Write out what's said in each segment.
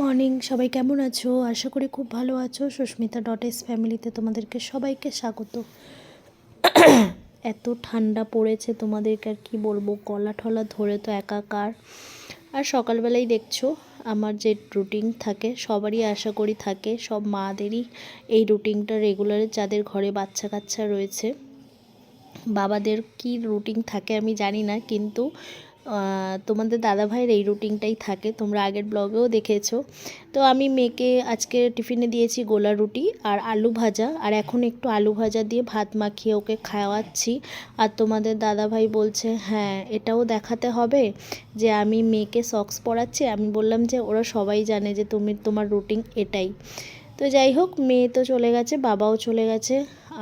Morning, সবাই কেমন আছো? আশা করি খুব ভালো আছো। সুস্মিতা ডট এস ফ্যামিলিতে তোমাদেরকে সবাইকে স্বাগত। এত ঠান্ডা পড়েছে তোমাদেরকে, আর কি বলব? গলা ঠলা ধরে তো একাকার। আর সকালবেলাই দেখছ, আমার যে রুটিন থাকে, সবারই আশা করি থাকে, সব মাদেরই এই রুটিনটা রেগুলার যাদের ঘরে বাচ্চা কাচ্চা রয়েছে। বাবাদের কি রুটিন থাকে আমি জানি না, কিন্তু তোমাদের দাদা ভাইয়ের এই রুটিনটাই থাকে, তোমরা আগের ব্লগেও দেখেছ। তো আমি মেয়েকে আজকে টিফিনে দিয়েছি গোলা রুটি আর আলু ভাজা, আর এখন একটু আলু ভাজা দিয়ে ভাত মাখিয়ে ওকে খাওয়াচ্ছি। আর তোমাদের দাদা ভাই বলছে হ্যাঁ এটাও দেখাতে হবে যে আমি মেয়েকে সক্স পরাচ্ছি। আমি বললাম যে, ওরা সবাই জানে যে তুমি তোমার রুটিন এটাই। তো যাই হোক, মেয়ে তো চলে গেছে, বাবাও চলে গেছে।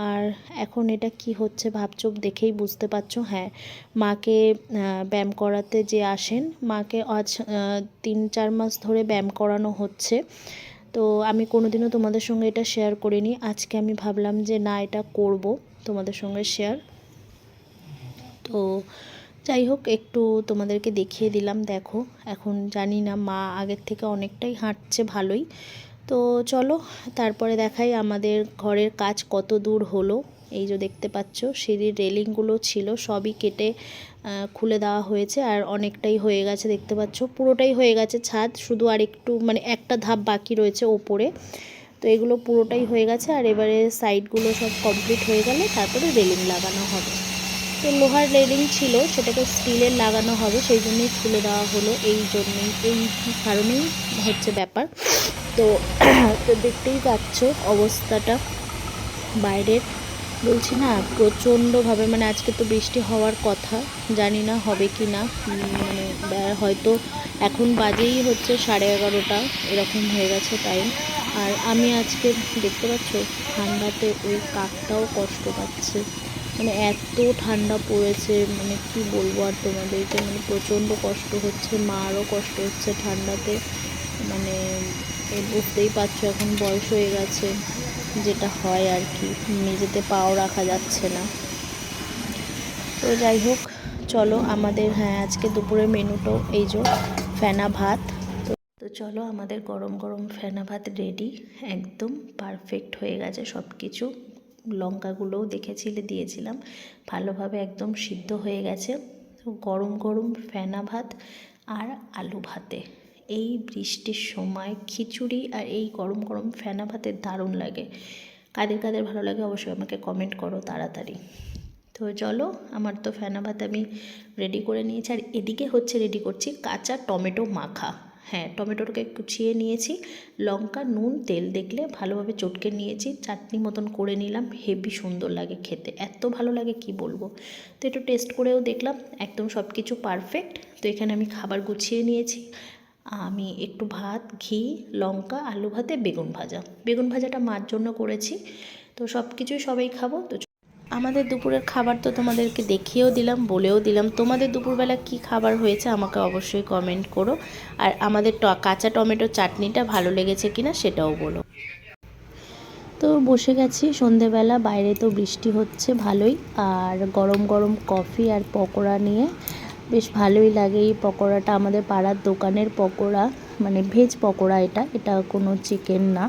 আর এখন এটা কি হচ্ছে ভাবছ দেখেই বুঝতে পারছ। হ্যাঁ মাকে ব্যায়াম করাতে যে আসেন, মাকে আজ তিন চার মাস ধরে ব্যায়াম করানো হচ্ছে। তো আমি কোনোদিনও তোমাদের সঙ্গে এটা শেয়ার করিনি। আজকে আমি ভাবলাম যে না, এটা করব তোমাদের সঙ্গে শেয়ার তো যাই হোক, একটু তোমাদেরকে দেখিয়ে দিলাম, দেখো। এখন জানি না মা আগের থেকে অনেকটাই হাঁটছে ভালোই। তো চলো, তারপরে দেখাই আমাদের ঘরের কাজ কত দূর হলো। এই যে দেখতে পাচ্ছ, সিঁড়ির রেলিংগুলো ছিল, সবই কেটে খুলে দেওয়া হয়েছে আর অনেকটাই হয়ে গেছে দেখতে পাচ্ছ। পুরোটাই হয়ে গেছে ছাদ, শুধু আর একটু মানে একটা ধাপ বাকি রয়েছে ওপরে। তো এগুলো পুরোটাই হয়ে গেছে আর এবারে সাইডগুলো সব কমপ্লিট হয়ে গেলে তারপরে রেলিং লাগানো হবে। তো লোহার রেলিং ছিল, সেটাকে স্টিলের লাগানো হবে, সেই জন্যই খুলে দেওয়া হলো। এই জন্যই, এই কারণেই হচ্ছে ব্যাপার। তো তো দেখতেই পাচ্ছ অবস্থাটা। বাইরের, বলছি না, প্রচণ্ডভাবে মানে আজকে তো বৃষ্টি হওয়ার কথা, জানি না হবে কি না মানে হয়তো এখন বাজেই হচ্ছে সাড়ে এগারোটা, এরকম হয়ে গেছে টাইম আর আমি আজকে, দেখতে পাচ্ছ, ঠান্ডাতে ওই কাকটাও কষ্ট পাচ্ছে। মানে এত ঠান্ডা পড়েছে মানে কি বলব আর তোমাদেরকে মানে প্রচণ্ড কষ্ট হচ্ছে, মারও কষ্ট হচ্ছে ঠান্ডাতে মানে বুঝতেই পারছ এখন বয়স হয়ে গেছে, যেটা হয় আর কি মেঝেতে পাও রাখা যাচ্ছে না। তো যাই হোক, চলো আমাদের হ্যাঁ আজকে দুপুরের মেনুটাও এই যে ফেনা ভাত। তো চলো আমাদের গরম গরম ফেনা ভাত রেডি একদম পারফেক্ট হয়ে গেছে সব কিছু লঙ্কাগুলোও দেখেছিলে দিয়েছিলাম, ভালোভাবে একদম সিদ্ধ হয়ে গেছে। গরম গরম ফেনা ভাত আর আলু ভাতে। এই বৃষ্টির সময় খিচুড়ি আর এই গরম গরম ফেনা ভাতে দারুণ লাগে। কাদের কাদের ভালো লাগে অবশ্যই আমাকে কমেন্ট করো তাড়াতাড়ি। তো চলো, আমার তো ফেনা ভাত আমি রেডি করে নিয়েছি। আর এদিকে হচ্ছে রেডি করছি কাঁচা টমেটো মাখা। হ্যাঁ টমেটোটাকে কুচিয়ে নিয়েছি। লঙ্কা, নুন, তেল দেখলে ভালোভাবে চটকে নিয়েছি। চাটনি মতন করে নিলাম। হেভি সুন্দর লাগে খেতে। এত ভালো লাগে কি বলব? তো একটু টেস্ট করেও দেখলাম। একদম সব কিছু পারফেক্ট তো এখানে আমি খাবার গুছিয়ে নিয়েছি। আমি একটু ভাত, ঘি, লঙ্কা, আলু ভাতে বেগুন ভাজা। বেগুন ভাজাটা মার জন্য করেছি। তো সব কিছুই সবাই খাব। তো আমাদের দুপুরের খাবার তো তোমাদেরকে দেখিয়েও দিলাম, বলেও দিলাম। তোমাদের দুপুরবেলা কি খাবার হয়েছে আমাকে অবশ্যই কমেন্ট করো। আর আমাদের ট- কাঁচা টমেটো চাটনিটা ভালো লেগেছে কিনা সেটাও বলো। তো বসে গেছি। সন্ধেবেলা, বাইরে তো বৃষ্টি হচ্ছে ভালোই। আর গরম গরম কফি আর পকোড়া নিয়ে বেশ ভালোই লাগে এই পকোড়াটা। আমাদের পাড়ার দোকানের পকোড়া মানে ভেজ পকোড়া এটা এটা কোনো চিকেন না।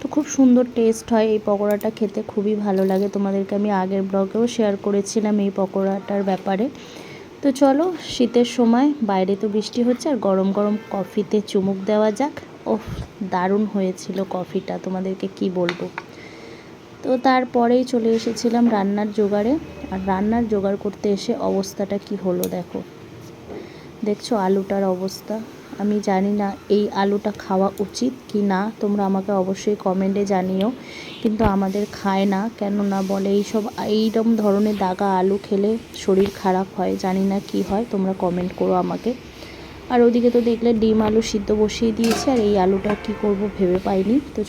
তো খুব সুন্দর টেস্ট হয় এই পকোড়াটা খেতে, খুবই ভালো লাগে। তোমাদেরকে আমি আগের ব্লগেও শেয়ার করেছিলাম এই পকোড়াটার ব্যাপারে। তো চলো, শীতের সময় বাইরে তো বৃষ্টি হচ্ছে, আর গরম গরম কফিতে চুমুক দেওয়া যাক। ওফ, দারুণ হয়েছিল কফিটা তোমাদেরকে কি বলব? তো তারপরেই চলে এসেছিলাম রান্নার জোগাড়ে। আর রান্নার জোগাড় করতে এসে অবস্থাটা কি হলো দেখো। দেখছ আলুটার অবস্থা। আমি জানি না এই আলুটা খাওয়া উচিত কি না, তোমরা আমাকে অবশ্যই কমেন্টে জানিও। কিন্তু আমাদের খায় না, কেন না বলে? এইসব, এইরকম ধরনের দাগা আলু খেলে শরীর খারাপ হয়, জানি না কি হয়, তোমরা কমেন্ট করো আমাকে। আর ওদিকে তো দেখলে ডিম আলু সিদ্ধ বসিয়ে দিয়েছে, আর এই আলুটা কি করব ভেবে পাইনি। তো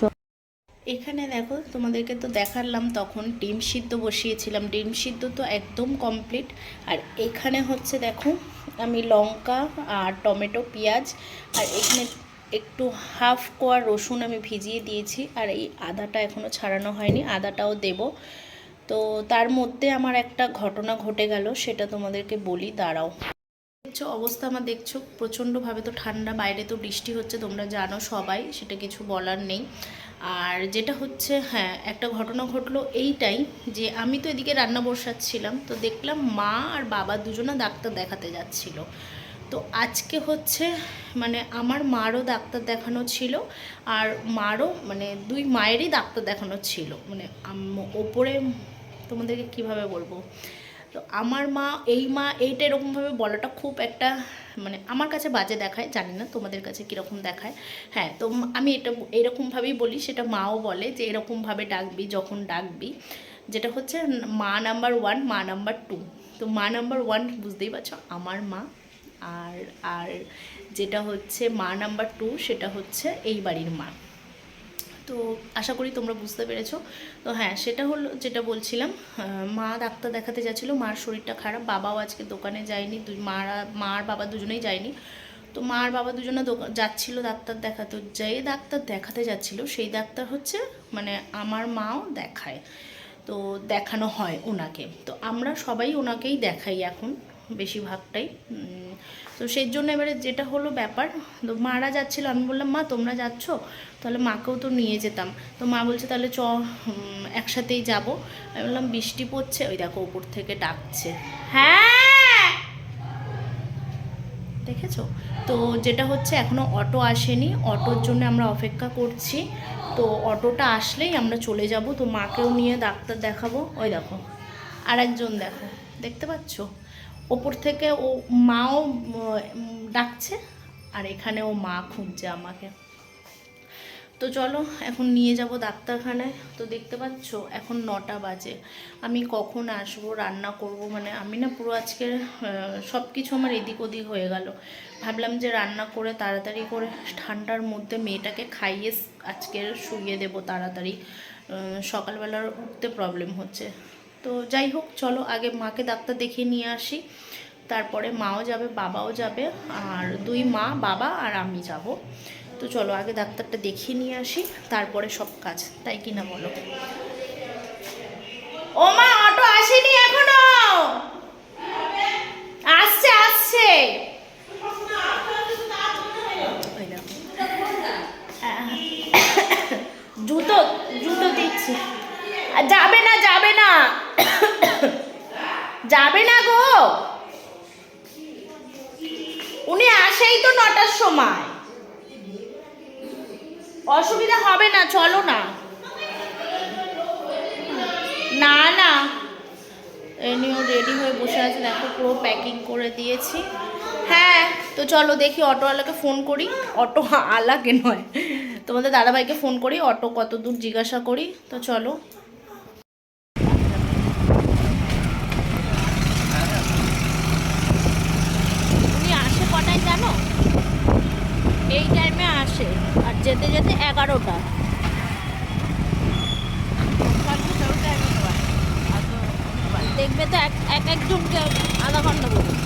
এখানে দেখো, তোমাদেরকে তো দেখালাম তখন ডিম সিদ্ধ বসিয়েছিলাম। ডিম সিদ্ধ তো একদম কমপ্লিট আর এখানে হচ্ছে দেখো, আমি লঙ্কা আর টমেটো, পেঁয়াজ আর এখানে একটু হাফ কোয়া রসুন আমি ভিজিয়ে দিয়েছি। আর এই আদাটা এখনও ছাড়ানো হয়নি, আদাটাও দেব। তো তার মধ্যে আমার একটা ঘটনা ঘটে গেল, সেটা তোমাদেরকে বলি, দাঁড়াও। দেখছ, অবস্থা আমার দেখছ, প্রচণ্ডভাবে তো ঠান্ডা, বাইরে তো বৃষ্টি হচ্ছে, তোমরা জানো সবাই, সেটা কিছু বলার নেই। আর যেটা হচ্ছে হ্যাঁ একটা ঘটনা ঘটলো এইটাই যে আমি তো এদিকে রান্না বসাচ্ছিলাম, তো দেখলাম মা আর বাবা দুজনে ডাক্তার দেখাতে যাচ্ছিল। তো আজকে হচ্ছে মানে আমার মারও ডাক্তার দেখানো ছিল আর মারও মানে দুই মায়েরই ডাক্তার দেখানো ছিল। মানে ওপরে তোমাদেরকে কীভাবে বলব? তো আমার মা, এই মা, এইটা এরকমভাবে বলাটা খুব একটা মানে আমার কাছে বাজে দেখায়, জানি না তোমাদের কাছে কীরকম দেখায়। হ্যাঁ তো আমি এটা, এরকমভাবেই বলি, সেটা মাও বলে যে এরকমভাবে ডাকবি, যখন ডাকবি, যেটা হচ্ছে মা নাম্বার ওয়ান, মা নাম্বার টু। তো মা নাম্বার ওয়ান, বুঝতেই পারছ, আমার মা, আর আর যেটা হচ্ছে মা নাম্বার টু, সেটা হচ্ছে এই বাড়ির মা। তো আশা করি তোমরা বুঝতে পেরেছ। তো হ্যাঁ সেটা হলো যেটা বলছিলাম মা ডাক্তার দেখাতে যাচ্ছিল, মার শরীরটা খারাপ, বাবাও আজকে দোকানে যায়নি, দুই মারা, মা আর বাবা দুজনেই যায়নি। তো মা আর বাবা দুজনে দোকান যাচ্ছিল ডাক্তার দেখাতে, যে ডাক্তার দেখাতে যাচ্ছিল, সেই ডাক্তার হচ্ছে মানে আমার মাও দেখায়। তো দেখানো হয় ওনাকে। তো আমরা সবাই ওনাকেই দেখাই এখন, বেশিরভাগটাই। তো সেই জন্য এবারে যেটা হলো ব্যাপার, তো মারা যাচ্ছিল, আমি বললাম, মা, তোমরা যাচ্ছ? তাহলে মাকেও তো নিয়ে যেতাম। তো মা বলছে, তাহলে চ একসাথেই যাব। আমি বললাম, বৃষ্টি পড়ছে? ওই দেখো, উপর থেকে ডাকছে। হ্যাঁ! দেখেছ? তো যেটা হচ্ছে, এখনও অটো আসেনি। অটোর জন্য আমরা অপেক্ষা করছি। তো অটোটা আসলেই আমরা চলে যাব। তো মাকেও নিয়ে ডাক্তার দেখাবো। ওই দেখো আর একজন দেখো। দেখতে পাচ্ছ? ওপর থেকে ও মাও ডাকছে, আর এখানে ও মা খুঁজছে আমাকে। তো চলো, এখন নিয়ে যাব ডাক্তারখানায়। তো দেখতে পাচ্ছ, এখন নটা বাজে। আমি কখন আসব, রান্না করব মানে আমি না পুরো আজকে সব কিছু আমার এদিক ওদিক হয়ে গেল। ভাবলাম যে রান্না করে তাড়াতাড়ি করে ঠান্ডার মধ্যে মেয়েটাকে খাইয়ে স- আজকে শুইয়ে দেবো তাড়াতাড়ি। সকালবেলার উঠতে প্রবলেম হচ্ছে। তো যাই হোক, চলো আগে মাকে ডাক্তার দেখিয়ে নিয়ে আসি। তারপরে মাও যাবে, বাবাও যাবে, আর দুই মা, বাবা আর আমি যাব। তো চলো আগে ডাক্তারটা দেখিয়ে নিয়ে আসি, তারপরে সব কাজ, তাই কি না বলো? ও মা, অটো আসেনি এখনও! আসছে আসছে! জুতো জুতো দিচ্ছি। যাবে না যাবে না। যাবে না গো। উনি আসেই তো নটার সময়। অসুবিধা হবে না, চলো না। না না। এনিও রেডি হয়ে বসে আছে, দেখো পুরো প্যাকিং করে দিয়েছি। হ্যাঁ তো চলো দেখি অটোওয়ালাকে ফোন করি। অটো আলাকে নয়। তোমাদের দাদাভাইকে ফোন করি, অটো কত দূর জিজ্ঞাসা করি। তো চলো। এক একজনকে আধা ঘণ্টা বলি।